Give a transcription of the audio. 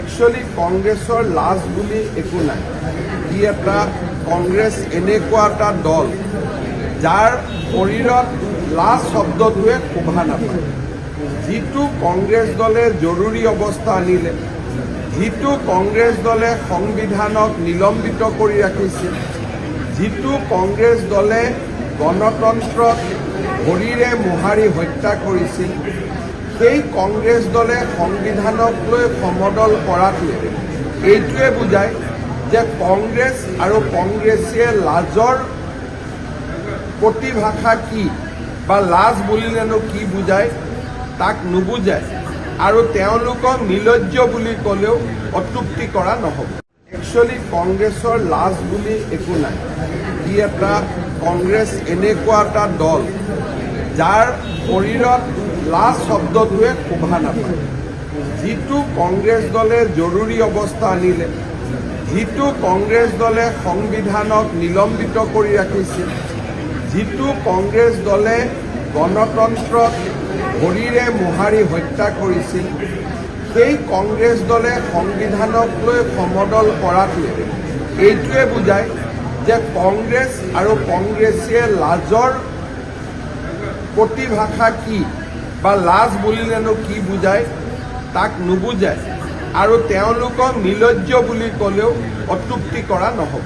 Actually কংগ্ৰেছৰ লাজ বুলি একো নাই। ই এটা কংগ্ৰেছ এনেকুৱা এটা দল, যাৰ শৰীৰত লাজ শব্দটোৱে শোভা নাপায়। যিটো কংগ্ৰেছ দলে জৰুৰী অৱস্থা আনিলে, যিটো কংগ্ৰেছ দলে সংবিধানক নিলম্বিত কৰি ৰাখিছিল যিটো কংগ্ৰেছ দলে গণতন্ত্ৰক ভৰিৰে মোহাৰি হত্যা কৰিছিল সেই কংগ্ৰেছ দলে সংবিধানক লৈ সমদল কৰাটোৱে। এইটোৱে বুজায় যে কংগ্ৰেছ আৰু কংগ্ৰেছীয়ে লাজৰ প্ৰতিভাষা কি বা লাজ বুলিলেনো কি বুজায়, তাক নুবুজায় আৰু তেওঁলোকক নিলজ্জ বুলি ক'লেও অত্যুক্তি কৰা নহ'ব। একচুৱেলি কংগ্ৰেছৰ লাজ বুলি একো নাই। ই এটা কংগ্ৰেছ এনেকুৱা এটা দল, যাৰ শৰীৰত লাজ শব্দটোৱে শোভা নাপায়। যিটো কংগ্ৰেছ দলে জৰুৰী অৱস্থা আনিলে, যিটো কংগ্ৰেছ দলে সংবিধানক নিলম্বিত কৰি ৰাখিছিল, যিটো কংগ্ৰেছ দলে গণতন্ত্ৰক ভৰিৰে মোহাৰি হত্যা কৰিছিল, সেই কংগ্ৰেছ দলে সংবিধানক লৈ সমদল কৰাটোৱে। এইটোৱে বুজায় যে কংগ্ৰেছ আৰু কংগ্ৰেছীয়ে লাজৰ প্ৰতিভাষা কি? বা লাজ বুলিলেনো কি বুজায়, তাক নুবুজায়। আৰু তেওঁলোকক নিলজ্জ বুলি ক'লেও অত্যুক্তি কৰা নহ'ব।